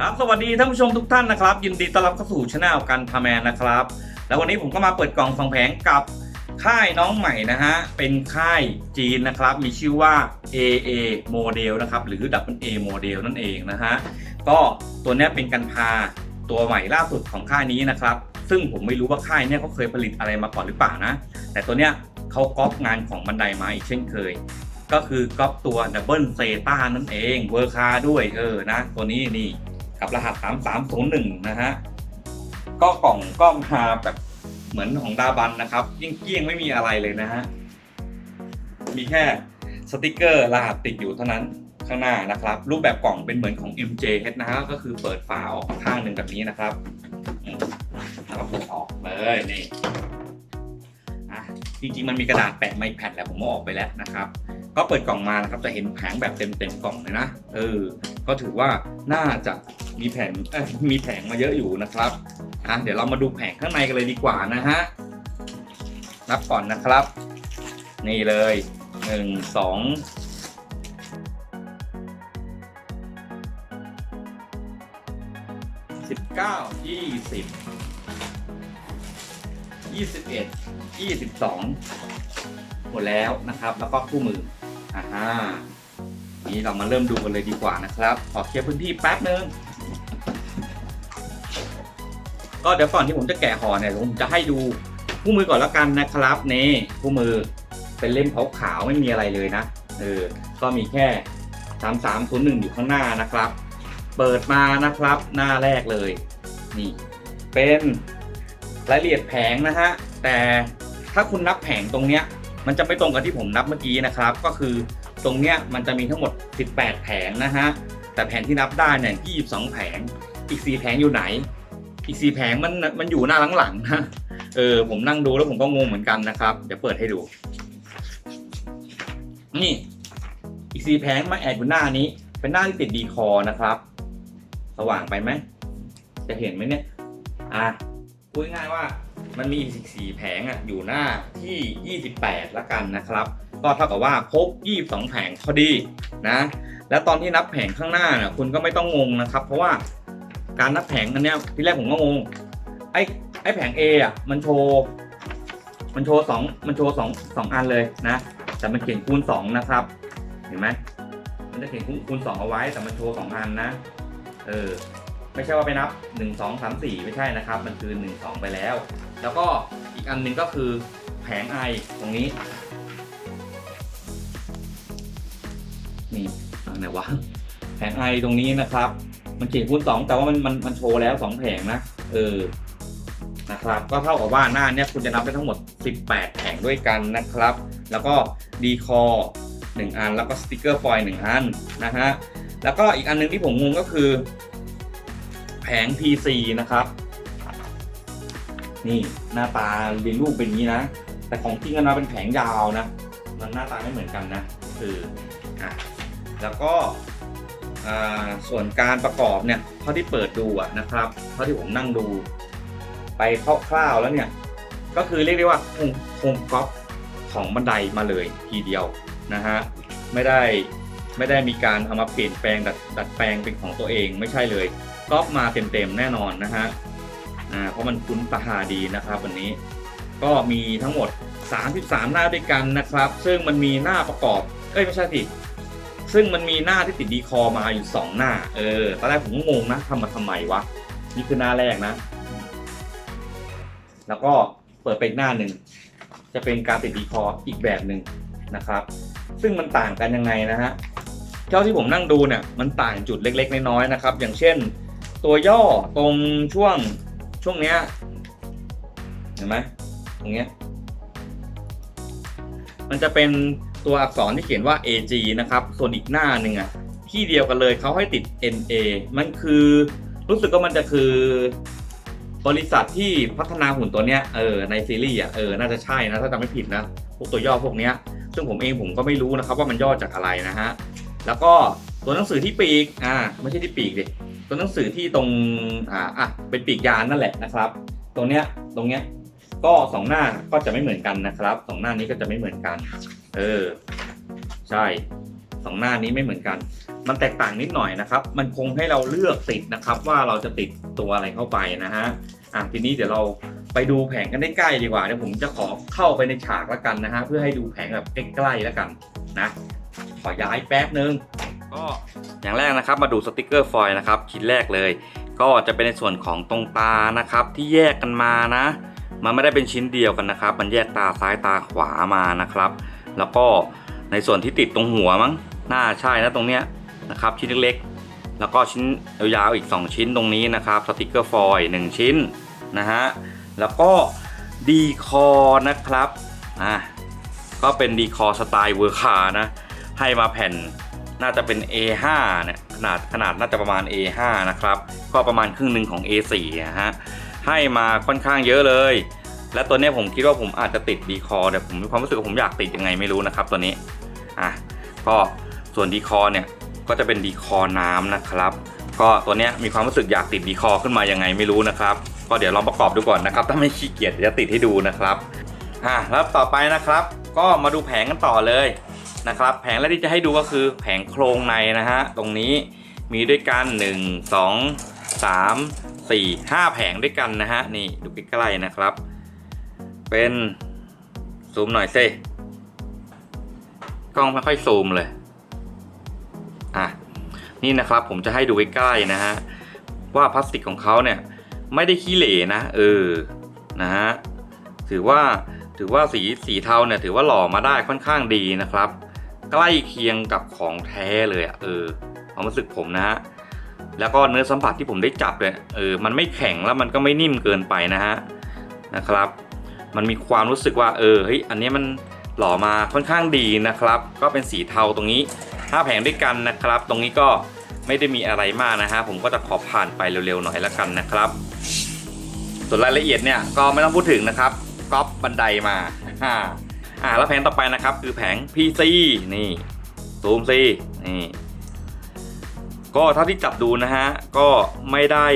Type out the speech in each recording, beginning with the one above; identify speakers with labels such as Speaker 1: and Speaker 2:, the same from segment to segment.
Speaker 1: ครับสวัสดีท่านผู้ชมทุกท่านนะครับ ยินดีต้อนรับเข้าสู่ช anel กันพาแมนนะครับ แล้ววันนี้ผมก็มาเปิดกล่องสองแผงกับค่ายน้องใหม่นะฮะ เป็นค่ายจีนนะครับ มีชื่อว่า AA Model นะครับ หรือ Double A Model นั่นเองนะฮะ ก็ตัวนี้เป็นกันพาตัวใหม่ล่าสุดของค่ายนี้นะครับ ซึ่งผมไม่รู้ว่าค่ายเนี้ยเขาเคยผลิตอะไรมาก่อนหรือเปล่านะ แต่ตัวเนี้ยเขาก๊อปงานของบันไดมาอีกเช่นเคย ก็คือก๊อปตัว Double Zeta นั่นเอง เวอร์คาด้วยเออนะ ตัวนี้นี่ กับรหัส 3301 นะฮะก็กล่องก็มาแบบเหมือนของดาบันนะครับเกี้ยงๆไม่มีอะไรเลยนะฮะมีแค่สติกเกอร์รหัสติดอยู่เท่านั้นข้างหน้านะครับ รูปแบบกล่องเป็นเหมือนของ MJH นะฮะก็คือเปิดฝาออกข้างหนึ่งแบบนี้นะครับแล้วก็เปิดออกเลยนี่อะจริงๆมันมีกระดาษแปะไม้แผ่นแหละผมเอาออกไปแล้วนะครับ ก็เปิดกล่องมานะครับจะเห็นแผงแบบเต็มๆกล่องเลยนะเออ ก็ถือว่าน่าจะมีแผงมีแผงมาเยอะอยู่นะครับอะเดี๋ยวเรามาดูแผงข้างในกันเลยดีกว่านะฮะนับก่อนนะครับ นี่เลยหนึ่งสองสิบเก้ายี่สิบยี่สิบเอ็ดยี่สิบสองหมดแล้วนะครับ แล้วก็คู่มืออ่าฮะ นี่เรามาเริ่มดูกันเลยดีกว่านะครับขอเคลียร์พื้นที่แป๊บนึงก็เดี๋ยวก่อนที่ผมจะแกะห่อเนี่ยผมจะให้ดูคู่มือก่อนแล้วกันนะครับนี่คู่มือเป็นเล่มขาวๆไม่มีอะไรเลยนะเออก็มีแค่ 3301 อยู่ข้างหน้านะครับ เปิดมานะครับหน้าแรกเลยนี่เป็นรายละเอียดแผงนะฮะแต่ถ้าคุณนับแผงตรงเนี้ยมันจะไม่ตรงกับที่ผมนับเมื่อกี้นะครับ ก็คือ ตรงเนี้ยมันจะมีทั้งหมด 18 แผงนะฮะ แต่แผงที่นับได้เนี่ย22 แผง อีก 4 แผงอยู่ไหน อีก 4 แผงมันมันอยู่หน้าหลังๆนะ เออผมนั่งดูแล้วผมก็งงเหมือนกันนะครับ เดี๋ยวเปิดให้ดู นี่ อีก 4 แผงมาแอดอยู่หน้านี้ เป็นหน้าที่ติดดีคอนะครับ สว่างไปไหม จะเห็นไหมเนี่ย อะพูดง่ายว่ามันมีอีกสี่แผงอะอยู่หน้าที่ 28 ละกันนะครับ ก็เท่ากับว่าครบ 22 แผงพอดีนะ แล้วตอนที่นับแผงข้างหน้าเนี่ยคุณก็ไม่ต้องงงนะครับ เพราะว่าการนับแผงอันเนี้ยที่แรกผมก็งงไอ้ไอ้แผง A อะมันโชว์มันโชว์สองมันโชว์สองสองอันเลยนะ แต่มันเขียนคูณสองนะครับ เห็นไหมมันจะเขียนคูณคูณสองเอาไว้แต่มันโชว์สองอันนะ เออไม่ใช่ว่าไปนับ1 2 3 4ไม่ใช่นะครับ มันคือ1 2ไปแล้ว แล้วก็อีกอันหนึ่งก็คือแผงไอตรงนี้ นี่อันไหนวะแผงไอตรงนี้นะครับ มันเขียนคูณ2แต่ว่ามันมันมันโชว์แล้ว2แผงนะเออนะครับ ก็เท่ากับว่าหน้าเนี้ยคุณจะนับได้ทั้งหมด 18 แผงด้วยกันนะครับ แล้วก็ดีคอหนึ่งอันแล้วก็สติกเกอร์ฟอยล์หนึ่งอันนะฮะแล้วก็อีกอันหนึงที่ผมงงก็คือ แผง PC นะครับ นี่หน้าตาเรียนรูปเป็นนี้นะ แต่ของจริงกันมาเป็นแผงยาวนะ มันหน้าตาไม่เหมือนกันนะคืออะ แล้วก็ส่วนการประกอบเนี่ยเท่าที่เปิดดูนะครับเท่าที่ผมนั่งดูไปคร่าวๆแล้วเนี่ยก็คือเรียกได้ว่าคงคงก๊อปของบันไดมาเลยทีเดียวนะฮะไม่ได้ไม่ได้มีการเอามาเปลี่ยนแปลงดัดดัดแปลงเป็นของตัวเองไม่ใช่เลยก๊อปมาเต็มๆแน่นอนนะฮะอ่าเพราะมันคุ้นตาดีนะครับวันนี้ก็มีทั้งหมด 33 หน้าด้วยกันนะครับ ซึ่งมันมีหน้าประกอบเอ้ยไม่ใช่สิ ซึ่งมันมีหน้าที่ติดดีคอมาอยู่ 2 หน้า เออ ตอนแรกผมก็งงนะทำมาทำไมวะ นี่คือหน้าแรกนะ แล้วก็เปิดไปอีกหน้าหนึ่ง จะเป็นการติดดีคออีกแบบหนึ่งนะครับ ซึ่งมันต่างกันยังไงนะฮะเท่าที่ผมนั่งดูเนี่ย มันต่างจุดเล็ก ๆ น้อยๆนะครับ อย่างเช่น ตัวย่อตรงช่วงช่วงเนี้ย เห็นไหมตรงเนี้ย มันจะเป็น ตัวอักษรที่เขียนว่า AG นะครับส่วนอีกหน้าหนึ่งอะที่เดียวกันเลยเขาให้ติด NA มันคือรู้สึกว่ามันจะคือบริษัทที่พัฒนาหุ่นตัวเนี้ยเออในซีรีส์อะเออน่าจะใช่นะถ้าจำไม่ผิดนะพวกตัวย่อพวกเนี้ย ซึ่งผมเองผมก็ไม่รู้นะครับว่ามันย่อจากอะไรนะฮะแล้วก็ตัวหนังสือที่ปีกอ่าไม่ใช่ที่ปีกดิตัวหนังสือที่ตรงอ่าอะเป็นปีกยานนั่นแหละนะครับ ตรงเนี้ยตรงเนี้ย ก็สองหน้าก็จะไม่เหมือนกันนะครับสองหน้านี้ก็จะไม่เหมือนกัน เออ ใช่สองหน้านี้ไม่เหมือนกัน มันแตกต่างนิดหน่อยนะครับ มันคงให้เราเลือกติดนะครับ ว่าเราจะติดตัวอะไรเข้าไปนะฮะอะทีนี้เดี๋ยวเราไปดูแผงกันได้ใกล้ดีกว่าเดี๋ยวผมจะขอเข้าไปในฉากแล้วกันนะฮะเพื่อให้ดูแผงแบบใกล้ๆแล้วกันนะขอย้ายแป๊บนึงก็อย่างแรกนะครับมาดูสติกเกอร์ฟอยล์นะครับชิ้นแรกเลย ก็จะเป็นในส่วนของตรงตานะครับที่แยกกันมานะ มันไม่ได้เป็นชิ้นเดียวกันนะครับ มันแยกตาซ้ายตาขวามานะครับ แล้วก็ในส่วนที่ติดตรงหัวมั้งน่าใช่นะตรงเนี้ยนะครับชิ้นเล็กๆ แล้วก็ชิ้นยาวๆอีก 2 ชิ้นตรงนี้นะครับสติกเกอร์ฟอยล์หนึ่งชิ้นนะฮะแล้วก็ดีคอนะครับอะก็เป็นดีคอสไตล์เวอร์คานะให้มาแผ่นน่าจะเป็น A5 เนี่ยขนาดขนาดน่าจะประมาณ A5 นะครับ ก็ประมาณครึ่งหนึ่งของ A4 นะฮะ ให้มาค่อนข้างเยอะเลย และตัวนี้ผมคิดว่าผมอาจจะติดดีคอแต่ผมมีความรู้สึกว่าผมอยากติดยังไงไม่รู้นะครับตัวนี้อะก็ส่วนดีคอเนี่ยก็จะเป็นดีคอน้ำนะครับ ก็ตัวนี้มีความรู้สึกอยากติดดีคอขึ้นมายังไงไม่รู้นะครับ ก็เดี๋ยวลองประกอบดูก่อนนะครับ ถ้าไม่ขี้เกียจจะติดให้ดูนะครับอะแล้วต่อไปนะครับ ก็มาดูแผงกันต่อเลยนะครับ แผงแรกที่จะให้ดูก็คือแผงโครงในนะฮะตรงนี้มีด้วยกัน 1 2 3 4 5 แผงด้วยกันนะฮะ นี่ดูใกล้ๆนะครับ เป็นซูมหน่อยสิกล้องไม่ค่อยซูมเลย อะ นี่นะครับผมจะให้ดูใกล้ๆนะฮะ ว่าพลาสติกของเขาเนี่ย ไม่ได้ขี้เหร่นะ เออ นะฮะ ถือว่าถือว่าสีสีเทาเนี่ย ถือว่าหล่อมาได้ค่อนข้างดีนะครับ ใกล้เคียงกับของแท้เลยอะเออความรู้สึกผมนะฮะ แล้วก็เนื้อสัมผัสที่ผมได้จับเนี่ยเออมันไม่แข็งแล้วมันก็ไม่นิ่มเกินไปนะฮะนะครับ มันมีความรู้สึกว่าเออเฮ้ยอันนี้มันหล่อมาค่อนข้างดีนะครับ ก็เป็นสีเทาตรงนี้ห้าแผงด้วยกันนะครับ ตรงนี้ก็ไม่ได้มีอะไรมากนะฮะผมก็จะขอผ่านไปเร็วๆหน่อยแล้วกันนะครับ ส่วนรายละเอียดเนี่ยก็ไม่ต้องพูดถึงนะครับก๊อปบันไดมาอ่าอ่าแล้วแผงต่อไปนะครับ คือแผง PC นี่ซูมซีนี่ ก็เท่าที่จับดูนะฮะ ก็ไม่ได้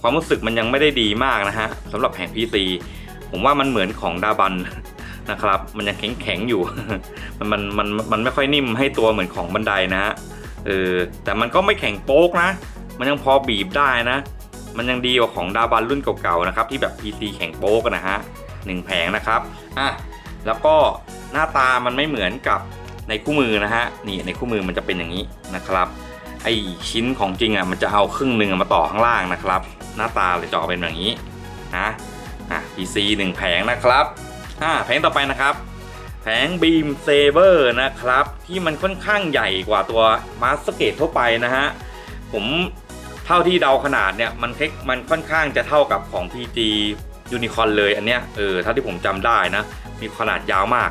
Speaker 1: ความรู้สึกมันยังไม่ได้ดีมากนะฮะสำหรับแผง PC ผมว่ามันเหมือนของดาบันนะครับ มันยังแข็งแข็งอยู่ มันมันมันมันไม่ค่อยนิ่มให้ตัวเหมือนของบันไดนะฮะเออแต่มันก็ไม่แข็งโป๊กนะ มันยังพอบีบได้นะ มันยังดีกว่าของดาบันรุ่นเก่าๆนะครับ ที่แบบ PC แข็งโป๊กนะฮะหนึ่งแผงนะครับอะแล้วก็หน้าตามันไม่เหมือนกับ ในคู่มือนะฮะนี่ในคู่มือมันจะเป็นอย่างนี้นะครับไอชิ้นของจริงอะมันจะเอาครึ่งหนึ่งมาต่อข้างล่างนะครับ หน้าตาเลยจะออกเป็นแบบนี้นะอะ PC หนึ่งแผงนะครับอ่าแผงต่อไปนะครับ แผง Beam Saber นะครับ ที่มันค่อนข้างใหญ่กว่าตัว Master Gate ทั่วไปนะฮะผมเท่าที่เดาขนาดเนี่ยมันคล้ายมันค่อนข้างจะเท่ากับของ PG Unicorn เลยอันเนี้ยเออเท่าที่ผมจำได้นะ มีขนาดยาวมาก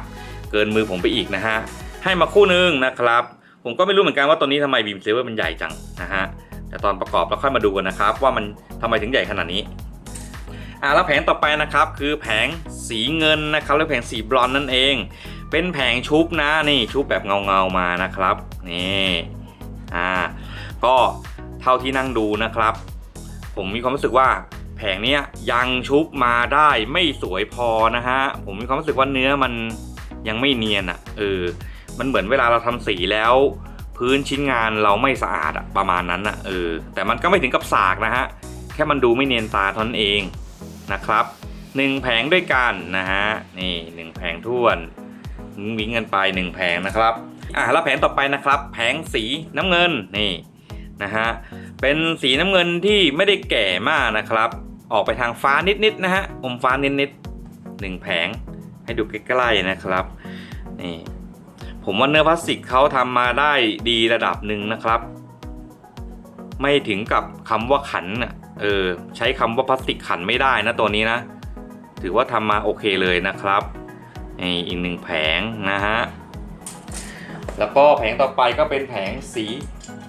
Speaker 1: เกินมือผมไปอีกนะฮะ ให้มาคู่นึงนะครับ ผมก็ไม่รู้เหมือนกันว่าตัวนี้ทำไมบีมเซเวอร์มันใหญ่จังนะฮะแต่ตอนประกอบเราค่อยมาดูกันนะครับ ว่ามันทำไมถึงใหญ่ขนาดนี้อ่าแล้วแผงต่อไปนะครับคือแผงสีเงินนะครับแล้วแผงสีบลอนนั่นเอง เป็นแผงชุบนะนี่ชุบแบบเงาเงาๆมานะครับนี่อ่าก็เท่าที่นั่งดูนะครับ ผมมีความรู้สึกว่าแผงนี้ยยังชุบมาได้ไม่สวยพอนะฮะผมมีความรู้สึกว่าเนื้อมันยังไม่เนียนอะ่ะเออ มันเหมือนเวลาเราทำสีแล้ว พื้นชิ้นงานเราไม่สะอาดอะประมาณนั้นอะเออแต่มันก็ไม่ถึงกับสากนะฮะแค่มันดูไม่เนียนตาท่านั้นเองนะครับหนึ่งแผงด้วยกันนะฮะนี่หนึ่งแผงท้วนวิ่งเงินไปหนึ่งแผงนะครับอะแล้วแผงต่อไปนะครับ แผงสีน้ำเงินนี่นะฮะเป็นสีน้ำเงินที่ไม่ได้แก่มากนะครับ ออกไปทางฟ้านิดๆนะฮะอมฟ้านิดๆหนึ่งแผงให้ดูใกล้ๆนะครับนี่ ผมว่าเนื้อพลาสติกเขาทำมาได้ดีระดับหนึ่งนะครับ ไม่ถึงกับคำว่าขันน่ะเออใช้คำว่าพลาสติกขันไม่ได้นะตัวนี้นะ ถือว่าทำมาโอเคเลยนะครับนี่อีกหนึ่งแผงนะฮะแล้วก็แผงต่อไปก็เป็นแผงสี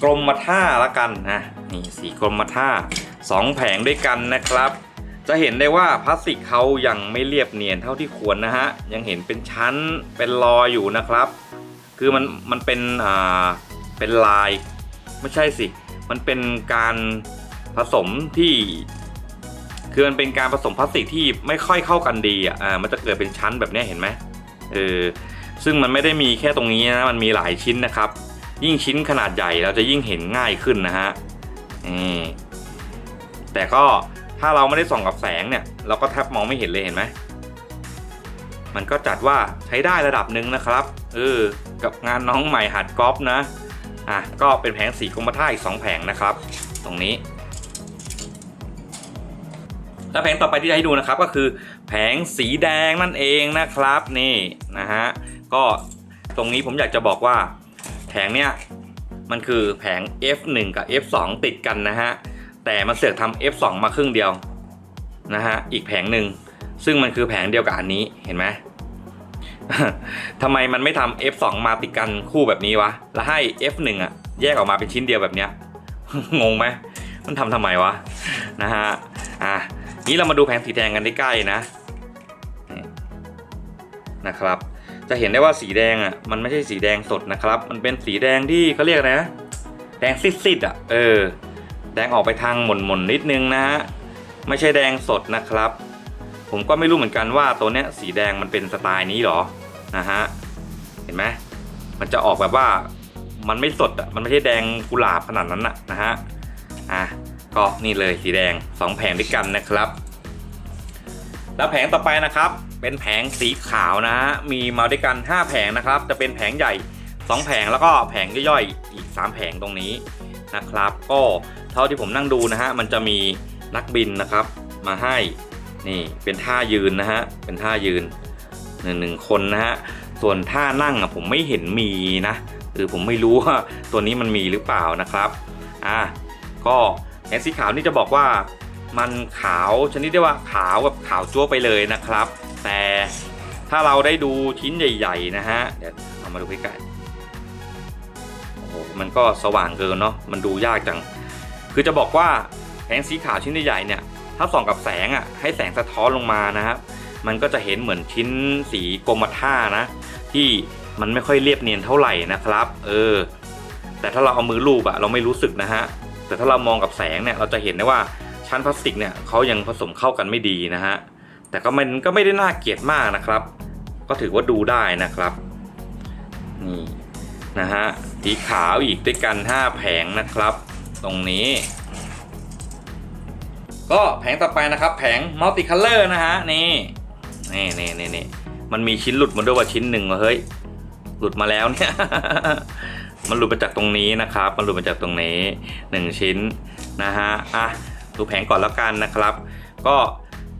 Speaker 1: กรมท่าละกันนะนี่สีกรมท่าสองแผงด้วยกันนะครับ จะเห็นได้ว่าพลาสติกเขายังไม่เรียบเนียนเท่าที่ควรนะฮะยังเห็นเป็นชั้นเป็นรอยอยู่นะครับ คือมันมันเป็นอ่าเป็นลาย ไม่ใช่สิ มันเป็นการผสมที่ คือมันเป็นการผสมพลาสติกที่ไม่ค่อยเข้ากันดีอะอ่ามันจะเกิดเป็นชั้นแบบนี้เห็นไหมเออซึ่งมันไม่ได้มีแค่ตรงนี้นะมันมีหลายชิ้นนะครับ ยิ่งชิ้นขนาดใหญ่เราจะยิ่งเห็นง่ายขึ้นนะฮะนี่แต่ก็ถ้าเราไม่ได้ส่องกับแสงเนี่ย เราก็แทบมองไม่เห็นเลยเห็นไหมมันก็จัดว่าใช้ได้ระดับหนึ่งนะครับ เออ กับงานน้องใหม่หัดกอล์ฟนะอะก็เป็นแผงสีกรมท่าอีก2แผงนะครับ ตรงนี้ แล้วแผงต่อไปที่จะให้ดูนะครับก็คือแผงสีแดงนั่นเองนะครับนี่นะฮะก็ตรงนี้ผมอยากจะบอกว่าแผงเนี้ยมันคือแผง F1 กับ F2 ติดกันนะฮะแต่มันเสือกทำ F2 มาครึ่งเดียวนะฮะอีกแผงหนึ่งซึ่งมันคือแผงเดียวกับอันนี้เห็นไหม ทำไมมันไม่ทำ F2 มาติดกันคู่แบบนี้วะ แล้วให้ F1 อะ แยกออกมาเป็นชิ้นเดียวแบบเนี้ย งงไหม มันทำทำไมวะ นะฮะ อะ นี้เรามาดูแผงสีแดงกันใกล้ๆนะ นะครับ จะเห็นได้ว่าสีแดงอะ มันไม่ใช่สีแดงสดนะครับ มันเป็นสีแดงที่เขาเรียกอะไรนะ แดงซิดๆอะ เออ แดงออกไปทางหม่นๆนิดนึงนะฮะ ไม่ใช่แดงสดนะครับ ผมก็ไม่รู้เหมือนกันว่าตัวเนี้ยสีแดงมันเป็นสไตล์นี้หรอนะฮะเห็นไหมมันจะออกแบบว่ามันไม่สดอะมันไม่ใช่แดงกุหลาบขนาดนั้นอะนะฮะอะก็นี่เลยสีแดง 2 แผงด้วยกันนะครับ แล้วแผงต่อไปนะครับ เป็นแผงสีขาวนะฮะมีมาด้วยกัน 5 แผงนะครับ จะเป็นแผงใหญ่ 2 แผงแล้วก็แผงย่อยๆอีก 3 แผงตรงนี้นะครับ ก็เท่าที่ผมนั่งดูนะฮะมันจะมีนักบินนะครับมาให้ นี่เป็นท่ายืนนะฮะ เป็นท่ายืนหนึ่งหนึ่งคนนะฮะ ส่วนท่านั่งอะผมไม่เห็นมีนะหรือผมไม่รู้ว่าตัวนี้มันมีหรือเปล่านะครับ อะก็แผงสีขาวนี่จะบอกว่ามันขาวชนิดที่ว่าขาวแบบขาวจั๊วไปเลยนะครับ แต่ถ้าเราได้ดูชิ้นใหญ่ๆนะฮะ เดี๋ยวเอามาดูใกล้ๆโอ้โหมันก็สว่างเกินเนาะ มันดูยากจัง คือจะบอกว่าแผงสีขาวชิ้นใหญ่ๆเนี่ย ถ้าส่องกับแสงอะให้แสงสะท้อนลงมานะครับมันก็จะเห็นเหมือนชิ้นสีกรมท่านะ ที่มันไม่ค่อยเรียบเนียนเท่าไหร่นะครับ เออ แต่ถ้าเราเอามือลูบอะเราไม่รู้สึกนะฮะแต่ถ้าเรามองกับแสงเนี่ยเราจะเห็นได้ว่าชั้นพลาสติกเนี่ยเขายังผสมเข้ากันไม่ดีนะฮะแต่ก็มันก็ไม่ได้น่าเกลียดมากนะครับ ก็ถือว่าดูได้นะครับนี่นะฮะสีขาวอีกด้วยกัน 5 แผงนะครับ ตรงนี้ ก็แผงต่อไปนะครับ แผงมัลติคัลเลอร์นะฮะนี่นี่นี่นี่นี่มันมีชิ้นหลุดมาด้วยว่าชิ้นหนึ่งว่ะเฮ้ยหลุดมาแล้วเนี่ย มันหลุดมาจากตรงนี้นะครับ มันหลุดมาจากตรงนี้หนึ่งชิ้นนะฮะอะดูแผงก่อนแล้วกันนะครับ ก็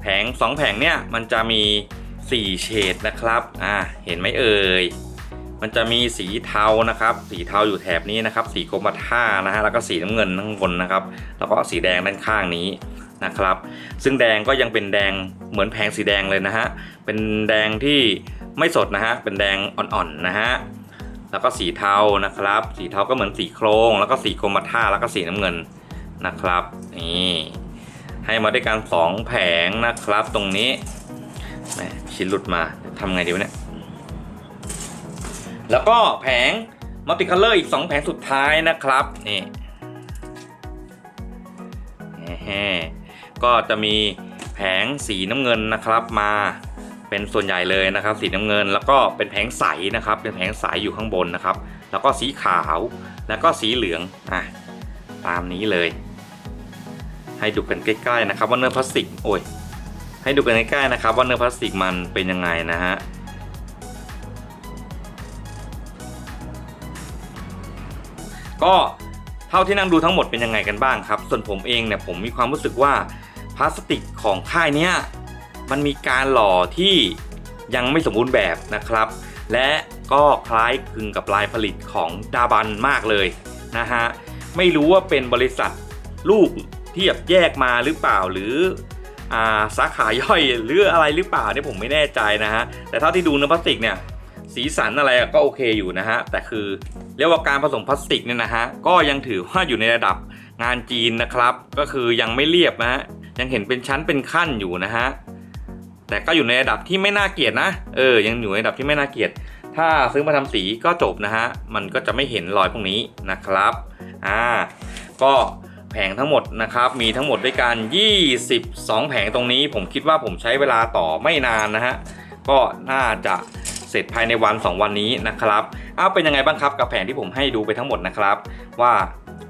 Speaker 1: แผงสองแผงเนี่ยมันจะมี4เฉดนะครับอะเห็นไหมเอ่ยมันจะมีสีเทานะครับ สีเทาอยู่แถบนี้นะครับ สีกรมท่านะฮะแล้วก็สีน้ำเงินข้างบนนะครับ แล้วก็สีแดงด้านข้างนี้ นะครับ ซึ่งแดงก็ยังเป็นแดงเหมือนแผงสีแดงเลยนะฮะ เป็นแดงที่ไม่สดนะฮะ เป็นแดงอ่อนๆนะฮะ แล้วก็สีเทานะครับ สีเทาก็เหมือนสีโครง แล้วก็สีกรมท่าแล้วก็สีน้ำเงินนะครับ นี่ให้มาด้วยกัน2แผงนะครับตรงนี้แหมชิ้นหลุดมาทำไงดีวะเนี่ย แล้วก็แผงมัลติคัลเลอร์อีก 2 แผงสุดท้ายนะครับ นี่แฮ่ๆ ก็จะมีแผงสีน้ำเงินนะครับมาเป็นส่วนใหญ่เลยนะครับ สีน้ำเงิน แล้วก็เป็นแผงใสนะครับ เป็นแผงใสอยู่ข้างบนนะครับ แล้วก็สีขาวแล้วก็สีเหลืองอะตามนี้เลย ให้ดูกันใกล้ๆนะครับว่าเนื้อพลาสติกโอ้ยให้ดูกันใกล้ๆนะครับว่าเนื้อพลาสติกมันเป็นยังไงนะฮะก็เท่าที่นั่งดูทั้งหมดเป็นยังไงกันบ้างครับ ส่วนผมเองเนี่ยผมมีความรู้สึกว่า พลาสติกของค่ายเนี้ยมันมีการหล่อที่ยังไม่สมบูรณ์แบบนะครับ และก็คล้ายคลึงกับลายผลิตของดาบันมากเลยนะฮะไม่รู้ว่าเป็นบริษัทลูกที่แบบแยกมาหรือเปล่าหรืออาสาขาย่อยหรืออะไรหรือเปล่าเนี่ยผมไม่แน่ใจนะฮะแต่เท่าที่ดูเนื้อพลาสติกเนี่ยสีสันอะไรก็โอเคอยู่นะฮะแต่คือเรียกว่าการผสมพลาสติกเนี่ยนะฮะก็ยังถือว่าอยู่ในระดับงานจีนนะครับ ก็คือยังไม่เรียบนะฮะ ยังเห็นเป็นชั้นเป็นขั้นอยู่นะฮะแต่ก็อยู่ในระดับที่ไม่น่าเกลียดนะเออยังอยู่ในระดับที่ไม่น่าเกลียด ถ้าซื้อมาทำสีก็จบนะฮะมันก็จะไม่เห็นรอยพวกนี้นะครับอ่าก็แผงทั้งหมดนะครับมีทั้งหมดด้วยกัน 22 แผงตรงนี้ ผมคิดว่าผมใช้เวลาต่อไม่นานนะฮะก็น่าจะ เสร็จภายในวัน 2 วันนี้นะครับอ้าวเป็นยังไงบ้างครับกับแผนที่ผมให้ดูไปทั้งหมดนะครับ ว่า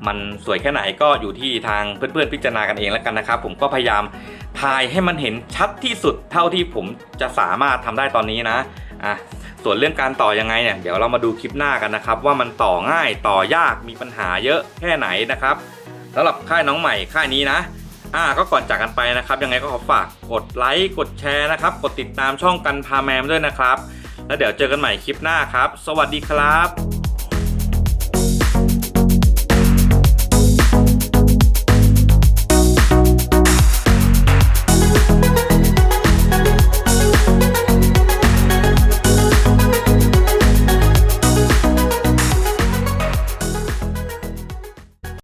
Speaker 1: มันสวยแค่ไหนก็อยู่ที่ทางเพื่อนๆพิจารณากันเองแล้วกันนะครับ ผมก็พยายามถ่ายให้มันเห็นชัดที่สุดเท่าที่ผมจะสามารถทำได้ตอนนี้นะอะส่วนเรื่องการต่อยังไงเนี่ยเดี๋ยวเรามาดูคลิปหน้ากันนะครับ ว่ามันต่อง่ายต่อยากมีปัญหาเยอะแค่ไหนนะครับสำหรับค่ายน้องใหม่ค่ายนี้นะอ่าก็ก่อนจากกันไปนะครับ ยังไงก็ขอฝากกดไลค์กดแชร์นะครับ กดติดตามช่องกันพาแมมด้วยนะครับ แล้วเดี๋ยวเจอกันใหม่คลิปหน้าครับ สวัสดีครับ